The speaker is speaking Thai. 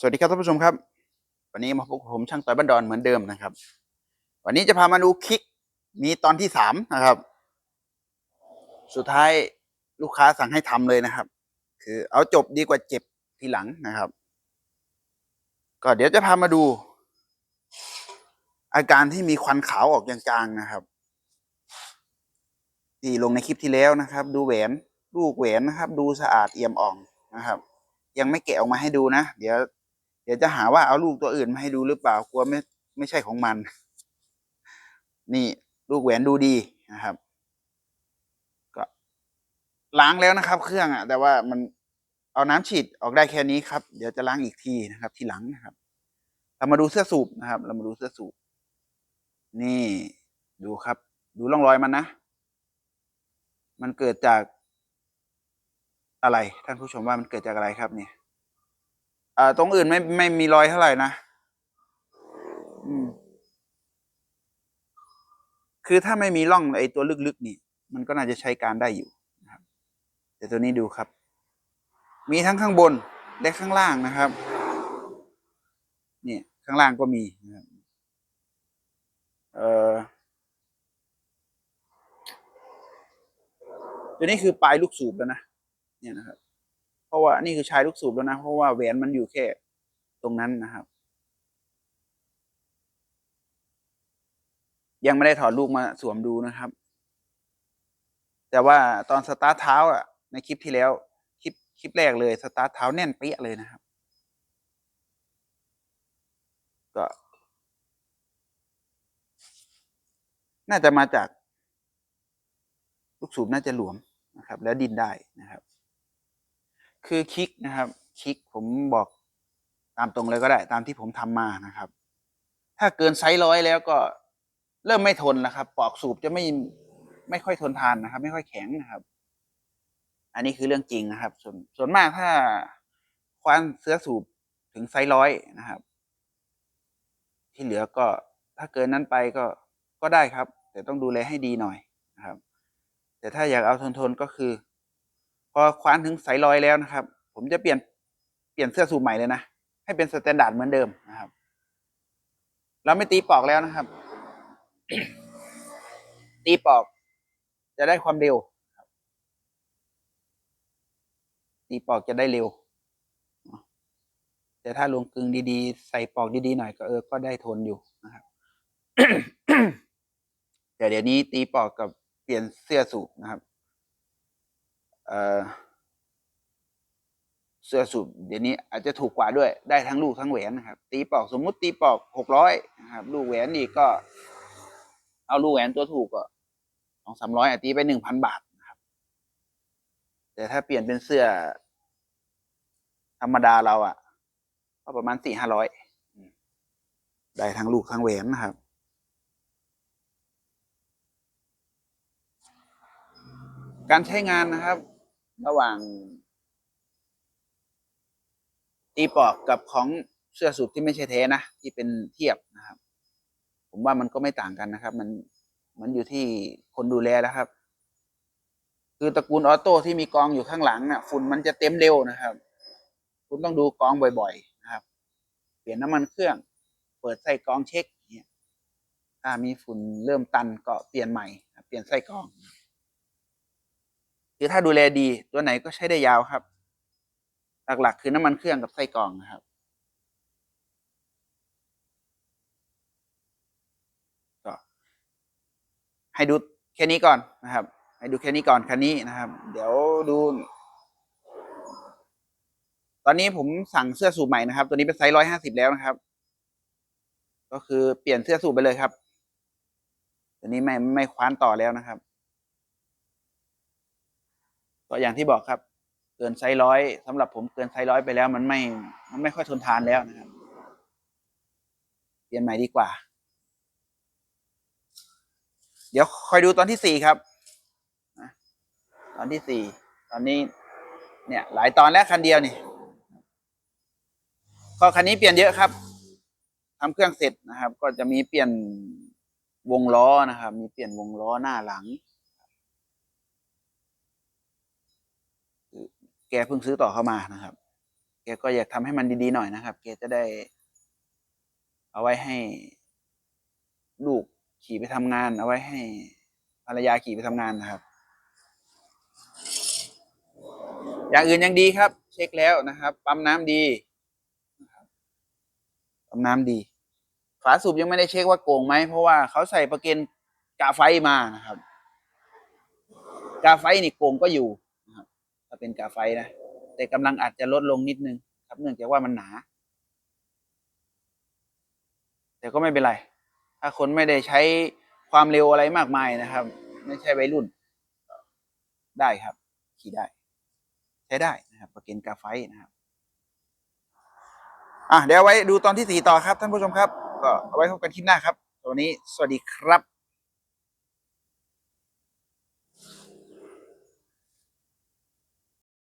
สวัสดีครับท่านผู้ชมครับ วันนี้มาพบกับผมช่างต่อยบ้านดอนเหมือนเดิมนะครับ วันนี้จะพามาดูคลิกมีตอนที่สามนะครับ สุดท้ายลูกค้าสั่งให้ทำเลยนะครับ คือเอาจบดีกว่าเจ็บทีหลังนะครับ ก็เดี๋ยวจะพามาดู อาการที่มีควันขาวออกจางๆนะครับที่ลงในคลิปที่แล้วนะครับ ดูแหวนลูกแหวนนะครับ ดูสะอาดเอี่ยมอ่องนะครับ ยังไม่แกะออกมาให้ดูนะ เดี๋ยว ดี๋ยวจะหาว่าเอาลูกตัวอื่นมาให้ดูหรือเปล่ากลัวไม่ไม่ใช่ของมัน นี่ลูกแหวนดูดีนะครับ ก็ล้างแล้วนะครับ เครื่องอะ แต่ว่ามันเอาน้ำฉีดออกได้แค่นี้ครับ เดี๋ยวจะล้างอีกทีนะครับ ทีหลังนะครับ เรามาดูเสื้อสูบนะครับ เรามาดูเสื้อสูบนี่ดูครับ ดูร่องรอยมันนะ มันเกิดจากอะไร ท่านผู้ชมว่ามันเกิดจากอะไรครับเนี่ย อ่าตรงอื่นไม่ไม่มีรอยเท่าไหร่นะอืม คือถ้าไม่มีร่องไอ้ตัวลึกๆนี่ มันก็น่าจะใช้การได้อยู่นะครับแต่ตัวนี้ดูครับ มีทั้งข้างบนและข้างล่างนะครับ เนี่ยข้างล่างก็มีนะครับเอ่อตัวนี้คือปลายลูกสูบแล้วนะ เนี่ยนะครับ เพราะว่านี่คือชายลูกสูบแล้วนะ เพราะว่าแหวนมันอยู่แค่ตรงนั้นนะครับ ยังไม่ได้ถอดลูกมาสวมดูนะครับ แต่ว่าตอนสตาร์ทเท้าอะ ในคลิปที่แล้ว คลิปคลิปแรกเลยสตาร์ทเท้าแน่นเปี้ยเลยนะครับ ก็ น่าจะมาจาก ลูกสูบน่าจะหลวมนะครับ แล้วดินได้นะครับ คือคลิกนะครับคลิกผมบอกตามตรงเลยก็ได้ตามที่ผมทำมานะครับ ถ้าเกินไซส์ร้อยแล้วก็เริ่มไม่ทนแล้วครับ ปอกสูบจะไม่ไม่ค่อยทนทานนะครับ ไม่ค่อยแข็งนะครับ อันนี้คือเรื่องจริงนะครับ ส่วนส่วนมากถ้าควานเสื้อสูบถึงไซส์ร้อยนะครับ ที่เหลือก็ถ้าเกินนั้นไปก็ก็ได้ครับ แต่ต้องดูแลให้ดีหน่อยนะครับ แต่ถ้าอยากเอาทนทนก็คือ อคว้านถึงส์ร้อยแล้วนะครับ ผมจะเปลี่ยนเปลี่ยนเสื้อสูบใหม่เลยนะ ให้เป็นสแตนดาร์ดเหมือนเดิมนะครับ เราไม่ตีปอกแล้วนะครับ ตีปอก จะได้ความเร็วตีปอกจะได้เร็ว แต่ถ้าลงกึงดีๆ ใส่ปอกดีๆหน่อยก็เออก็ได้ทนอยู่นะครับแต่เดี๋ยวนี้ตีปอกกับเปลี่ยนเสื้อสูบนะครับ เสื้อสูบเดี๋ยวนี้อาจจะถูกกว่าด้วยได้ทั้งลูกทั้งแหวนนะครับ ตีปอกสมมุติตีปอกหกร้อยนะครับ ลูกแหวนอีกก็ เอาลูกแหวนตัวถูกก็สองสามร้อยตีไปหนึ่งพันบาทนะครับ แต่ถ้าเปลี่ยนเป็นเสื้อ ธรรมดาเราอะ่ะ ก็ประมาณสี่ห้าร้อยได้ทั้งลูกทั้งแหวนนะครับการใช้งานนะครับ ระหว่าง ตีปอกกับของเสื้อสูบที่ไม่ใช่แท้นะที่เป็นเทียบนะครับ ผมว่ามันก็ไม่ต่างกันนะครับ มันมันอยู่ที่คนดูแลแล้วครับ คือตระกูลออโต้ที่มีกองอยู่ข้างหลังน่ะฝุ่นมันจะเต็มเร็วนะครับ คุณต้องดูกองบ่อย ๆ นะครับ เปลี่ยนน้ำมันเครื่อง เปิดไส้กองเช็คเนี่ยถ้ามีฝุ่นเริ่มตันก็เปลี่ยนใหม่ เปลี่ยนไส้กอง คือถ้าดูแลดีตัวไหนก็ใช้ได้ยาวครับ หลักๆ คือน้ำมันเครื่องกับไส้กรองนะครับ ก็ให้ดูแค่นี้ก่อนนะครับ ให้ดูแค่นี้ก่อนคันนี้นะครับ เดี๋ยวดู ตอนนี้ผมสั่งเสื้อสูบใหม่นะครับ ตัวนี้เป็นไซส์ร้อยห้าสิบแล้วนะครับ ก็คือเปลี่ยนเสื้อสูบไปเลยครับตัวนี้ไม่ไม่คว้านต่อแล้วนะครับ ก็อย่างที่บอกครับ เกินไซส์ร้อยสำหรับผมเกินไซส์ร้อยไปแล้ว มันไม่มันไม่ค่อยทนทานแล้วนะครับ เปลี่ยนใหม่ดีกว่า เดี๋ยวคอยดูตอนที่สี่ครับตอนที่สี่ตอนนี้เนี่ย หลายตอนแล้วคันเดียวนี่ก็คันนี้เปลี่ยนเยอะครับทำเครื่องเสร็จนะครับ ก็จะมีเปลี่ยนวงล้อนะครับ มีเปลี่ยนวงล้อหน้าหลัง แกเพิ่งซื้อต่อเข้ามานะครับ แกก็อยากทำให้มันดีๆหน่อยนะครับ แกจะได้ เอาไว้ให้ ลูกขี่ไปทำงาน เอาไว้ให้ภรรยาขี่ไปทำงานนะครับ อย่างอื่นยังดีครับ เช็คแล้วนะครับ ปั๊มน้ำดีปั๊มน้ำดี ฝาสูบยังไม่ได้เช็คว่าโกงไหมเพราะว่าเขาใส่ประเกันกาไฟมานะครับ กาไฟนี่โกงก็อยู่ เป็นกาไฟนะ แต่กำลังอาจจะลดลงนิดนึง ครับเนื่องจากว่ามันหนา แต่ก็ไม่เป็นไร ถ้าคนไม่ได้ใช้ความเร็วอะไรมากมายนะครับ ไม่ใช่วัยรุ่น ได้ครับ ขี่ได้ ใช้ได้นะครับประเกันกาไฟนะครับอะเดี๋ยวไว้ดูตอนที่สี่ต่อครับท่านผู้ชมครับ ก็เอาไว้พบกันคลิปหน้าครับ วันนี้สวัสดีครับ